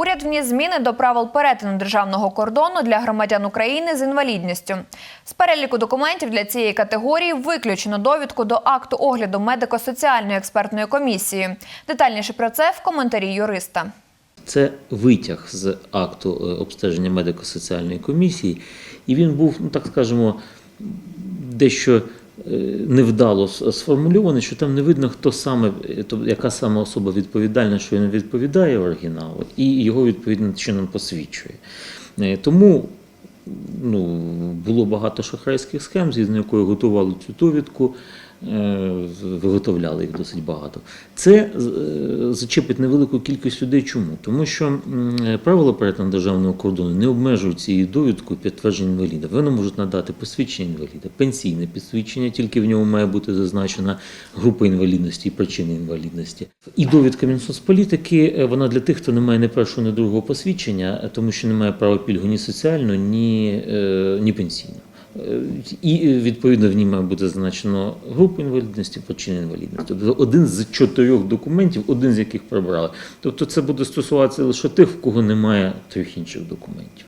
Уряд вніс зміни до правил перетину державного кордону для громадян України з інвалідністю. З переліку документів для цієї категорії виключено довідку до акту огляду медико-соціальної експертної комісії. Детальніше про це в коментарі юриста. Це витяг з акту е, обстеження медико-соціальної комісії, і він був, ну так скажемо, дещо невдало с- сформульований, що там не видно, хто саме, е, яка саме особа відповідальна, що він відповідає оригіналу, і його відповідним чином посвідчує. Е, Тому ну, було багато шахрайських схем, згідно якої готували цю довідку, е, виготовляли їх досить багато. Це е, зачепить невелику кількість людей. Чому? Тому що е, правила перетину державного кордону не обмежують цією довідкою підтвердження інваліда. Вони можуть надати посвідчення інваліда, пенсійне посвідчення, тільки в ньому має бути зазначена група інвалідності і причини інвалідності. І довідка Мінсоцполітики, е, вона для тих, хто не має ні першого, ні другого посвідчення, е, тому що не має права пільгу ні соціального, ні, е, ні пенсійного. Е, І е, відповідно в ній має бути зазначено групу інвалідності, почин інвалідності. Тобто один з чотирьох документів, один з яких прибрали. Тобто це буде стосуватися лише тих, в кого немає трьох інших документів.